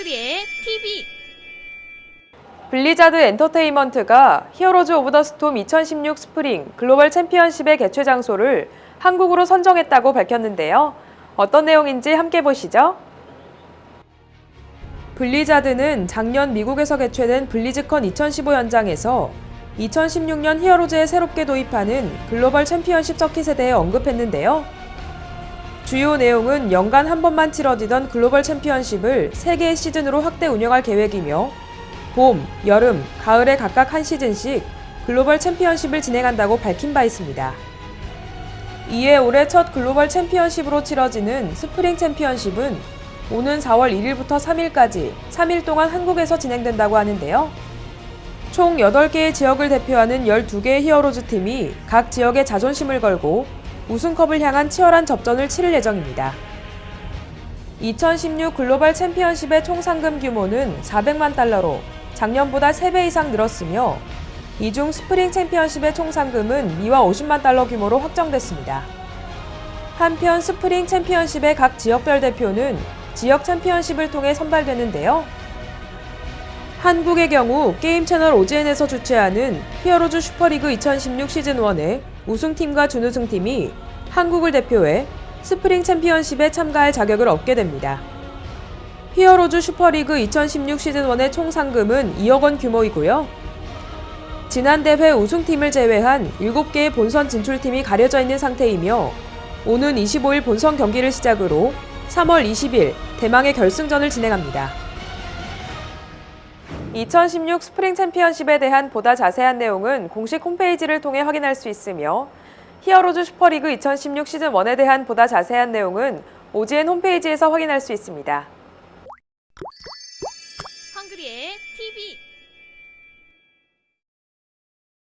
헝그리의 TV 블리자드 엔터테인먼트가 히어로즈 오브 더 스톰 2016 스프링 글로벌 챔피언십의 개최 장소를 한국으로 선정했다고 밝혔는데요. 어떤 내용인지 함께 보시죠. 블리자드는 작년 미국에서 개최된 블리즈컨 2015 현장에서 2016년 히어로즈에 새롭게 도입하는 글로벌 챔피언십 서킷에 대해 언급했는데요. 주요 내용은 연간 한 번만 치러지던 글로벌 챔피언십을 3개의 시즌으로 확대 운영할 계획이며 봄, 여름, 가을에 각각 한 시즌씩 글로벌 챔피언십을 진행한다고 밝힌 바 있습니다. 이에 올해 첫 글로벌 챔피언십으로 치러지는 스프링 챔피언십은 오는 4월 1일부터 3일까지 3일 동안 한국에서 진행된다고 하는데요. 총 8개의 지역을 대표하는 12개의 히어로즈 팀이 각 지역에 자존심을 걸고 우승컵을 향한 치열한 접전을 치를 예정입니다. 2016 글로벌 챔피언십의 총 상금 규모는 400만 달러로 작년보다 3배 이상 늘었으며 이 중 스프링 챔피언십의 총 상금은 미와 50만 달러 규모로 확정됐습니다. 한편 스프링 챔피언십의 각 지역별 대표는 지역 챔피언십을 통해 선발되는데요. 한국의 경우 게임 채널 OGN에서 주최하는 히어로즈 슈퍼리그 2016 시즌1의 우승팀과 준우승팀이 한국을 대표해 스프링 챔피언십에 참가할 자격을 얻게 됩니다. 히어로즈 슈퍼리그 2016 시즌1의 총 상금은 2억 원 규모이고요. 지난 대회 우승팀을 제외한 7개의 본선 진출팀이 가려져 있는 상태이며 오는 25일 본선 경기를 시작으로 3월 20일 대망의 결승전을 진행합니다. 2016 스프링 챔피언십에 대한 보다 자세한 내용은 공식 홈페이지를 통해 확인할 수 있으며 히어로즈 슈퍼리그 2016 시즌 1에 대한 보다 자세한 내용은 OGN 홈페이지에서 확인할 수 있습니다. 헝그리의 TV